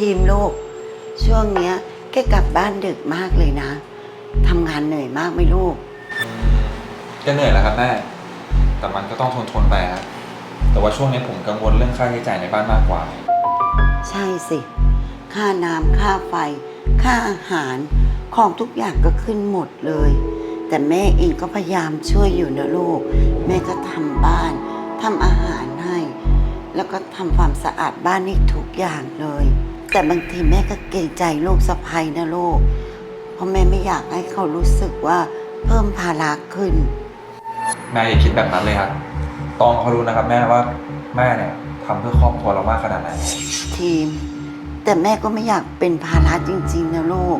ทีมลูก ช่วงเนี้ยแกกลับบ้านดึกมากเลยนะทำงานเหนื่อยมากไหมลูก ก็เหนื่อยแหล้วครับแม่ แต่มันก็ต้องทนทนๆไปครับ แต่ว่าช่วงนี้ผมกังวลเรื่องค่าใช้จ่ายในบ้านมากกว่า ใช่สิ ค่าน้ำค่าไฟ ค่าอาหารของทุกอย่างก็ขึ้นหมดเลย แต่แม่เองก็พยายามช่วยอยู่นะลูก แม่ก็ทำบ้านทำอาหารให้ แล้วก็ทำความสะอาดบ้านให้ทุกอย่างเลย แต่บางทีแม่ก็เกรงใจลูกสะใภ้นะลูก เพราะแม่ไม่อยากให้เขารู้สึกว่าเพิ่มภาระขึ้น แม่อย่าคิดแบบนั้นเลยครับ ตองเขารู้นะครับแม่ว่าแม่เนี่ยทำเพื่อครอบครัวเรามากขนาดไหน ทีม แต่แม่ก็ไม่อยากเป็นภาระจริงๆนะลูก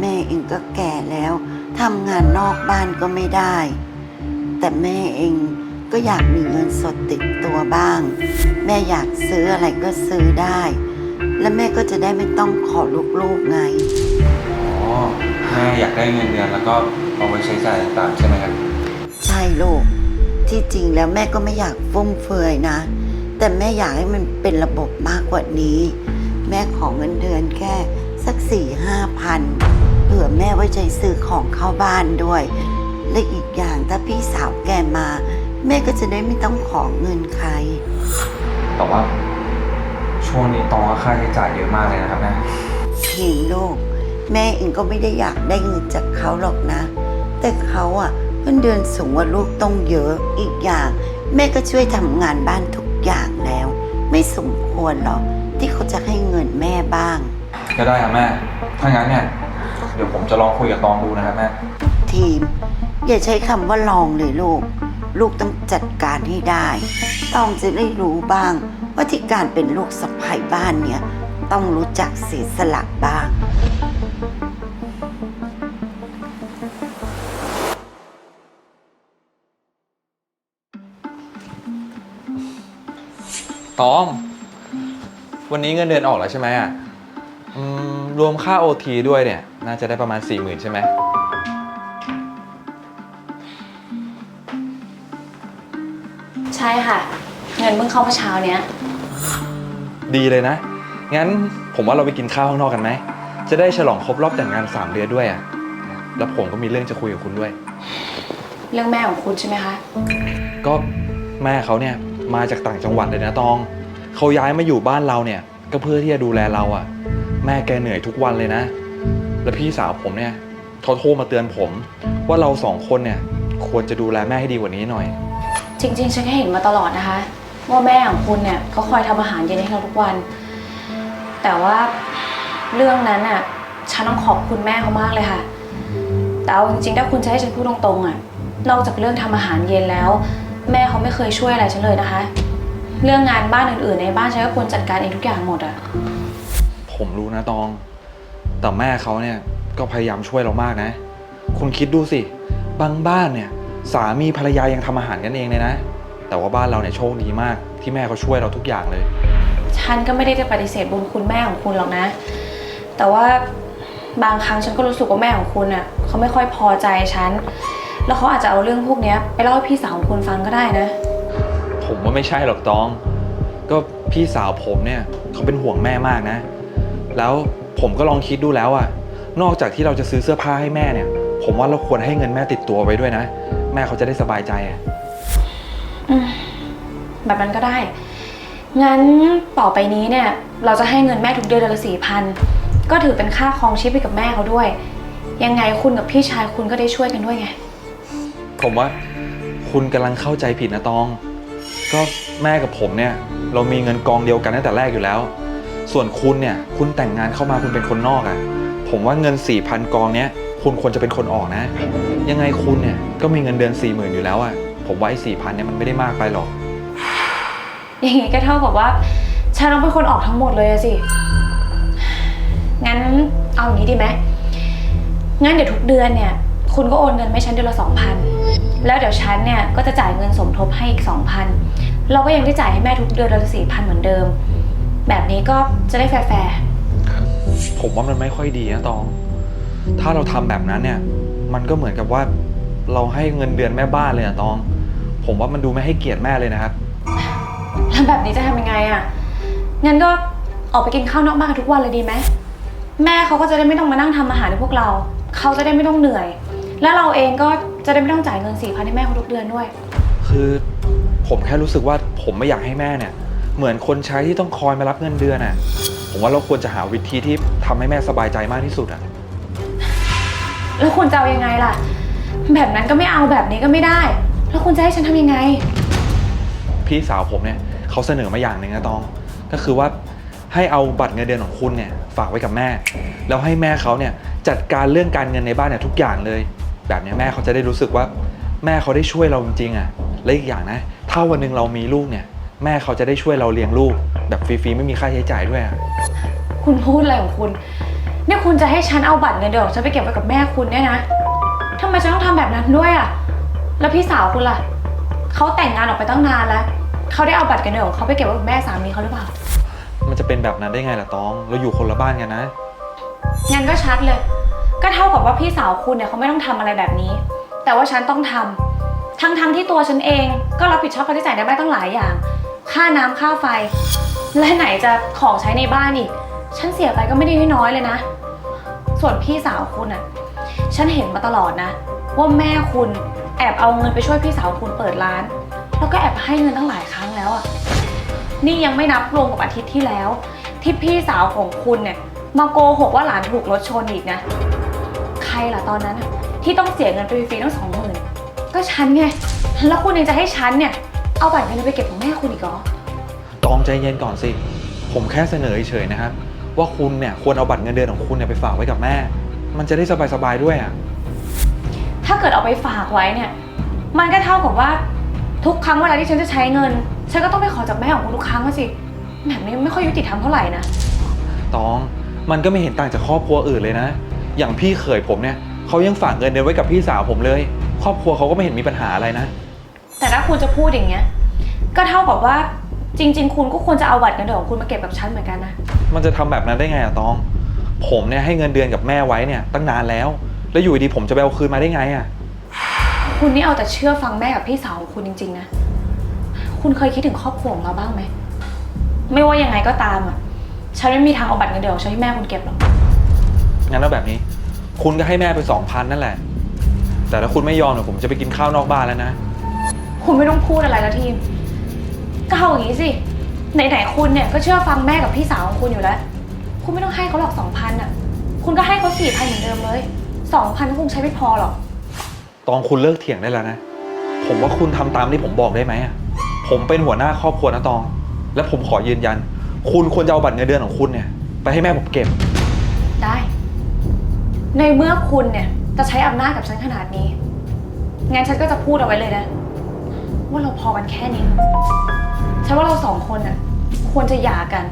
แม่เองก็แก่แล้วทำงานนอกบ้านก็ไม่ได้ แต่แม่เองก็อยากมีเงินสดติดตัวบ้าง แม่อยากซื้ออะไรก็ซื้อได้ และแม่ก็จะได้ไม่ต้องขอลูกๆไง อ๋อแม่อยากได้เงินเดือนแล้วก็เอาไว้ใช้จ่ายต่างๆใช่ไหมครับ ใช่ลูก ที่จริงแล้วแม่ก็ไม่อยากฟุ่มเฟือยนะ แต่แม่อยากให้มันเป็นระบบมากกว่านี้ แม่ขอเงินเดือนแค่สักสี่ห้าพันเผื่อแม่ไว้ใจซื้อของเข้าบ้านด้วย และอีกอย่างถ้าพี่สาวแกมา แม่ก็จะได้ไม่ต้องขอเงินใคร แต่ว่า ช่วงนี้ตองก็ค่าใช้จ่ายเยอะมากเลยนะครับแม่ทีมลูก แม่เองก็ไม่ได้อยากได้เงินจากเขาหรอกนะ แต่เขาอะเงินเดือนสูงกว่าลูกต้องเยอะอีกอย่าง แม่ก็ช่วยทำงานบ้านทุกอย่างแล้ว ไม่สมควรหรอกที่เขาจะให้เงินแม่บ้าง ก็ได้ครับแม่ ถ้างั้นเนี่ย เดี๋ยวผมจะลองคุยกับตองดูนะครับแม่ ทีม อย่าใช้คำว่าลองเลยลูก ลูกต้องจัดการให้ได้ ต้องจะได้รู้บ้าง ว่าที่การเป็นลูกสะใภ้บ้านเนี่ยต้องรู้จักเสียสละบ้าง ตองวันนี้เงินเดือนออกแล้วใช่ไหมอะอืมรวมค่าโอทีด้วยเนี่ย น่าจะได้ประมาณ4ี่หมื่นใช่ไหม ใช่ค่ะเงินเพิ่งเข้าเมื่อเช้าเนี้ย ดีเลยนะ งั้นผมว่าเราไปกินข้าวข้างนอกกันไหม จะได้ฉลองครบรอบแต่งงาน 3 เดือนด้วยอะ แล้วผมก็มีเรื่องจะคุยกับคุณด้วย เรื่องแม่ของคุณใช่ไหมคะ ก็แม่เขาเนี่ยมาจากต่างจังหวัดเลยนะตอง เขาย้ายมาอยู่บ้านเราเนี่ย ก็เพื่อที่จะดูแลเราอะ่ะ แม่แกเหนื่อยทุกวันเลยนะ แล้วพี่สาวผมเนี่ยเขาโทรมาเตือนผม ว่าเราสองคนเนี่ยควรจะดูแลแม่ให้ดีกว่านี้หน่อย จริง ๆ ฉันก็เห็นมาตลอดนะคะ ว่าแม่ของคุณเนี่ยเขาคอยทำอาหารเย็นให้เราทุกวัน แต่ว่าเรื่องนั้นอะฉันต้องขอบคุณแม่เขามากเลยค่ะ แต่เอาจริงๆถ้าคุณจะให้ฉันพูดตรงๆอะนอกจากเรื่องทำอาหารเย็นแล้ว แม่เขาไม่เคยช่วยอะไรฉันเลยนะคะ เรื่องงานบ้านอื่นๆในบ้านฉันก็ควรจัดการเองทุกอย่างหมดอะผมรู้นะตอง แต่แม่เขาเนี่ยก็พยายามช่วยเรามากนะ คุณคิดดูสิ บางบ้านเนี่ย สามีภรรยายังทำอาหารกันเองเลยนะ แต่ว่าบ้านเราเนี่ยโชคดีมาก ที่แม่เขาช่วยเราทุกอย่างเลย ฉันก็ไม่ได้จะปฏิเสธบุญคุณแม่ของคุณหรอกนะ แต่ว่าบางครั้งฉันก็รู้สึกว่าแม่ของคุณอะเขาไม่ค่อยพอใจฉัน แล้วเขาอาจจะเอาเรื่องพวกเนี้ยไปเล่าให้พี่สาวของคุณฟังก็ได้นะ ผมว่าไม่ใช่หรอกตอง ก็พี่สาวผมเนี่ยเขาเป็นห่วงแม่มากนะ แล้วผมก็ลองคิดดูแล้วอะนอกจากที่เราจะซื้อเสื้อผ้าให้แม่เนี่ย ผมว่าเราควรให้เงินแม่ติดตัวไว้ด้วยนะ แม่เขาจะได้สบายใจอะอืม แบบนั้นก็ได้ งั้นต่อไปนี้เนี่ยเราจะให้เงินแม่ทุกเดือนเดือนละสี่พันก็ถือเป็นค่าครองชีพให้กับแม่เขาด้วย ยังไงคุณกับพี่ชายคุณก็ได้ช่วยกันด้วยไง ผมว่าคุณกำลังเข้าใจผิดนะตอง ก็แม่กับผมเนี่ย เรามีเงินกองเดียวกันตั้งแต่แรกอยู่แล้ว ส่วนคุณเนี่ย คุณแต่งงานเข้ามาคุณเป็นคนนอกอะ่ะ ผมว่าเงิน4ี่พันกองเนี้ยคุณควรจะเป็นคนออกนะ ยังไงคุณเนี่ยก็มีเงินเดือน4ี่หมื่นอยู่แล้วอะ่ะผมว่าไอ้สี่พันเนี่ยมันไม่ได้มากไปหรอก อย่างงี้ก็เท่ากับว่าฉันต้องเป็นคนออกทั้งหมดเลยอะสิ งั้นเอาอย่างนี้ดีไหม งั้นเดี๋ยวทุกเดือนเนี่ย คุณก็โอนเงินให้ฉันเดือนละสองพัน แล้วเดี๋ยวฉันเนี่ยก็จะจ่ายเงินสมทบให้อีกสองพัน เราก็ยังได้จ่ายให้แม่ทุกเดือนเดือนละสี่พันเหมือนเดิม แบบนี้ก็จะได้แฟร์ผมว่ามันไม่ค่อยดีนะตอง ถ้าเราทำแบบนั้นเนี่ย มันก็เหมือนกับว่าเราให้เงินเดือนแม่บ้านเลยอะตอง ผมว่ามันดูไม่ให้เกียรติแม่เลยนะครับ แล้วแบบนี้จะทำยังไงอะงั้นก็ออกไปกินข้าวนอกบ้านกันทุกวันเลยดีไหม แม่เขาก็จะได้ไม่ต้องมานั่งทำอาหารให้พวกเรา เขาจะได้ไม่ต้องเหนื่อย แล้วเราเองก็จะได้ไม่ต้องจ่ายเงินสี่พันให้แม่เขาทุกเดือนด้วย คือผมแค่รู้สึกว่าผมไม่อยากให้แม่เนี่ย เหมือนคนใช้ที่ต้องคอยมารับเงินเดือนอะ ผมว่าเราควรจะหาวิธีที่ทำให้แม่สบายใจมากที่สุดอะ แล้วคุณจะเอายังไงล่ะ แบบนั้นก็ไม่เอาแบบนี้ก็ไม่ได้ แล้วคุณจะให้ฉันทำยังไง พี่สาวผมเนี่ย เขาเสนอมาอย่างหนึ่งนะตอง ก็คือว่าให้เอาบัตรเงินเดือนของคุณเนี่ยฝากไว้กับแม่ แล้วให้แม่เขาเนี่ยจัดการเรื่องการเงินในบ้านเนี่ยทุกอย่างเลย แบบเนี้ยแม่เขาจะได้รู้สึกว่าแม่เขาได้ช่วยเราจริงๆอะและอีกอย่างนะ ถ้าวันหนึ่งเรามีลูกเนี่ย แม่เขาจะได้ช่วยเราเลี้ยงลูก แบบฟรีๆไม่มีค่าใช้จ่ายด้วยอะคุณพูดอะไรของคุณ เนี่ยคุณจะให้ฉันเอาบัตรเงินเดือนของฉันไปเก็บไว้กับแม่คุณเนี่ยนะทำไมฉันต้องทำแบบนั้นด้วยอะ แล้วพี่สาวคุณล่ะ เขาแต่งงานออกไปตั้งนานแล้ว เขาได้เอาบัตรเงินเดือนของเขาไปเก็บไว้กับแม่สามีเขาหรือเปล่า มันจะเป็นแบบนั้นได้ไงล่ะตอง เราอยู่คนละบ้านกันนะ งั้นก็ชัดเลย ก็เท่ากับว่าพี่สาวคุณเนี่ยเขาไม่ต้องทำอะไรแบบนี้ แต่ว่าฉันต้องทำทั้งทั้งๆที่ตัวฉันเองก็รับผิดชอบค่าใช้จ่ายในบ้านตั้งหลายอย่าง ค่าน้ำค่าไฟ และไหนจะของใช้ในบ้านอีก ฉันเสียไปก็ไม่ได้น้อยๆเลยนะ ส่วนพี่สาวคุณอะฉันเห็นมาตลอดนะ ว่าแม่คุณแอบเอาเงินไปช่วยพี่สาวคุณเปิดร้าน แล้วก็แอบให้เงินตั้งหลายครั้งแล้วอะนี่ยังไม่นับรวมกับอาทิตย์ที่แล้ว ที่พี่สาวของคุณเนี่ยมาโกหกว่าหลานถูกรถชนอีกนะ ใครล่ะตอนนั้นอะที่ต้องเสียเงินไปฟรีๆตั้งสองหมื่นก็ฉันไงแล้วคุณยังจะให้ฉันเนี่ยเอาบัตรเงินไปเก็บของแม่คุณอีกเหรอ ตองใจเย็นก่อนสิ ผมแค่เสนอเฉยๆนะครับ ว่าคุณเนี่ยควรเอาบัตรเงินเดือนของคุณเนี่ยไปฝากไว้กับแม่ มันจะได้สบายๆด้วยอะ ถ้าเกิดเอาไปฝากไว้เนี่ย มันก็เท่ากับว่า ทุกครั้งเวลาที่ฉันจะใช้เงิน ฉันก็ต้องไปขอจากแม่ของคุณทุกครั้งอะสิแบบนี้ไม่ค่อยยุติธรรมเท่าไหร่นะ ตอง มันก็ไม่เห็นต่างจากครอบครัวอื่นเลยนะ อย่างพี่เขยผมเนี่ยเขายังฝากเงินเดือนไว้กับพี่สาวผมเลย ครอบครัวเขาก็ไม่เห็นมีปัญหาอะไรนะ แต่ถ้าคุณจะพูดอย่างเงี้ย ก็เท่ากับว่าจริง ๆ คุณก็ควรจะเอาบัตรเงินเดือนของคุณมาเก็บกับฉันเหมือนกันนะ มันจะทำแบบนั้นได้ไงอะตอง ผมเนี่ยให้เงินเดือนกับแม่ไว้เนี่ยตั้งนานแล้ว แล้วอยู่ดีๆผมจะไปเอาคืนมาได้ไงอะ คุณนี่เอาแต่เชื่อฟังแม่กับพี่สาวของคุณจริงๆนะ คุณเคยคิดถึงครอบครัวของเราบ้างไหม ไม่ว่ายังไงก็ตามอะ ฉันไม่มีทางเอาบัตรเงินเดือนของฉันให้แม่คุณเก็บหรอก งั้นเอาแบบนี้ คุณก็ให้แม่ไปสองพันนั่นแหละ แต่ถ้าคุณไม่ยอมเนี่ยผมจะไปกินข้าวนอกบ้านแล้วนะ คุณไม่ต้องพูดอะไรแล้วทีม ก็เอาอย่างนี้สิ ไหนๆคุณเนี่ยก็เชื่อฟังแม่กับพี่สาวของคุณอยู่แล้ว คุณไม่ต้องให้เขาหรอกสองพันอะ คุณก็ให้เขาสี่พันเหมือนเดิมเลยสองพันก็คงใช้ไม่พอหรอก ตองคุณเลิกเถียงได้แล้วนะ ผมว่าคุณทำตามที่ผมบอกได้ไหมอะผมเป็นหัวหน้าครอบครัวนะตอง และผมขอยืนยัน คุณควรจะเอาบัตรเงินเดือนของคุณเนี่ย ไปให้แม่ผมเก็บ ได้ ในเมื่อคุณเนี่ยจะใช้อำนาจกับฉันขนาดนี้ งั้นฉันก็จะพูดเอาไว้เลยนะ ว่าเราพอกันแค่นี้เถอะฉันว่าเราสองคนน่ะควรจะหย่ากัน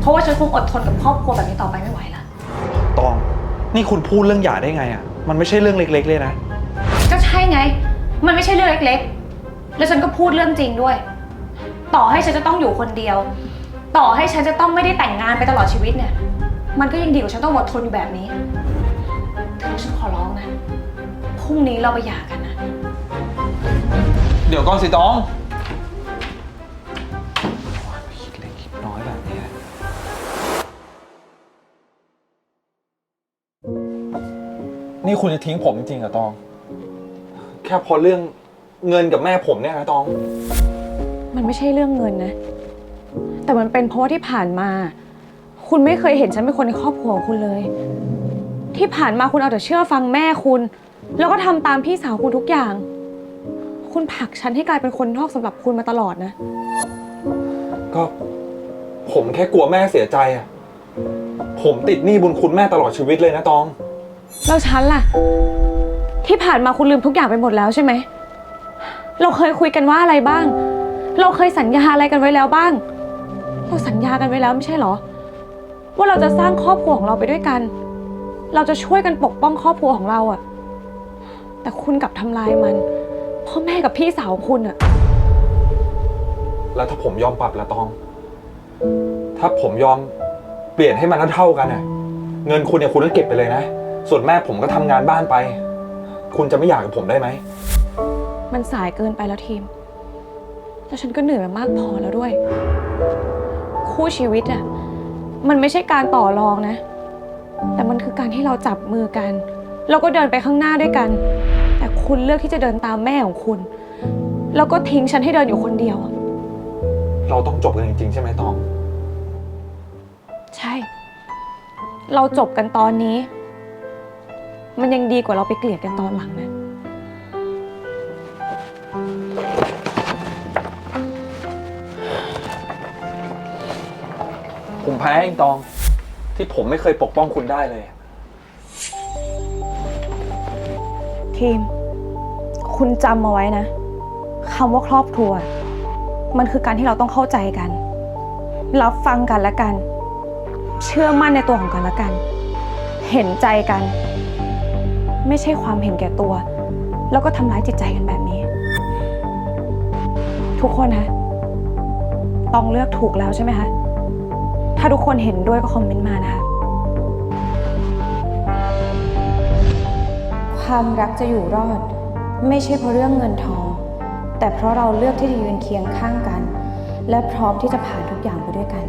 เพราะว่าฉันคงอดทนกับครอบครัวแบบนี้ต่อไปไม่ไหวละ ตอง นี่คุณพูดเรื่องหย่าได้ไงอะมันไม่ใช่เรื่องเล็ก ๆ เลยนะก็ใช่ไง มันไม่ใช่เรื่องเล็กๆ แล้วฉันก็พูดเรื่องจริงด้วย ต่อให้ฉันจะต้องอยู่คนเดียว ต่อให้ฉันจะต้องไม่ได้แต่งงานไปตลอดชีวิตเนี่ย มันก็ยังดีกว่าฉันต้องอดทนอยู่แบบนี้ถือว่าฉันขอร้องนะพรุ่งนี้เราไปหย่ากันนะ เดี๋ยวก่อนสิตองคิดเล็กคิดน้อยแบบนี้ นี่คุณจะทิ้งผมจริงๆเหรอตอง แค่เพอเรื่องเงินกับแม่ผมเนี่ยนะตอง มันไม่ใช่เรื่องเงินนะ แต่มันเป็นเพราะว่าที่ผ่านมา คุณไม่เคยเห็นฉันเป็นคนในครอบครัวของคุณเลย ที่ผ่านมาคุณเอาแต่เชื่อฟังแม่คุณ แล้วก็ทำตามพี่สาวคุณทุกอย่าง คุณผลักฉันให้กลายเป็นคนนอกสำหรับคุณมาตลอดนะ ก็ผมแค่กลัวแม่เสียใจอะผมติดหนี้บุญคุณแม่ตลอดชีวิตเลยนะตอง แล้วฉันล่ะ ที่ผ่านมาคุณลืมทุกอย่างไปหมดแล้วใช่ไหม เราเคยคุยกันว่าอะไรบ้าง เราเคยสัญญาอะไรกันไว้แล้วบ้าง เราสัญญากันไว้แล้วไม่ใช่เหรอ ว่าเราจะสร้างครอบครัวของเราไปด้วยกัน เราจะช่วยกันปกป้องครอบครัวของเราอะแต่คุณกลับทำลายมัน พ่อแม่กับพี่สาวของคุณอะแล้วถ้าผมยอมปรับละตอง ถ้าผมยอมเปลี่ยนให้มันเท่าๆกันน่ะเงินคุณเนี่ยคุณก็เก็บไปเลยนะ ส่วนแม่ผมก็ทำงานบ้านไป คุณจะไม่อยากกับผมได้ไหม มันสายเกินไปแล้วทีม แล้วฉันก็เหนื่อยมามากพอแล้วด้วย คู่ชีวิตอะมันไม่ใช่การต่อรองนะ แต่มันคือการที่เราจับมือกัน แล้วก็เดินไปข้างหน้าด้วยกัน แต่คุณเลือกที่จะเดินตามแม่ของคุณ แล้วก็ทิ้งฉันให้เดินอยู่คนเดียวอะเราต้องจบกันจริงๆใช่ไหมตอง ใช่ เราจบกันตอนนี้ มันยังดีกว่าเราไปเกลียดกันตอนหลังนะ ผมแพ้เองตอง ที่ผมไม่เคยปกป้องคุณได้เลย ทีม คุณจำเอาไว้นะคำว่าครอบครัว มันคือการที่เราต้องเข้าใจกัน รับฟังกันและกัน เชื่อมั่นในตัวของกันและกัน เห็นใจกัน ไม่ใช่ความเห็นแก่ตัว แล้วก็ทำร้ายจิตใจกันแบบนี้ ทุกคนนะต้องเลือกถูกแล้วใช่ไหมคะ ถ้าทุกคนเห็นด้วยก็คอมเมนต์มานะคะ ความรักจะอยู่รอด ไม่ใช่เพราะเรื่องเงินทอง แต่เพราะเราเลือกที่จะยืนเคียงข้างกัน และพร้อมที่จะผ่านทุกอย่างไปด้วยกัน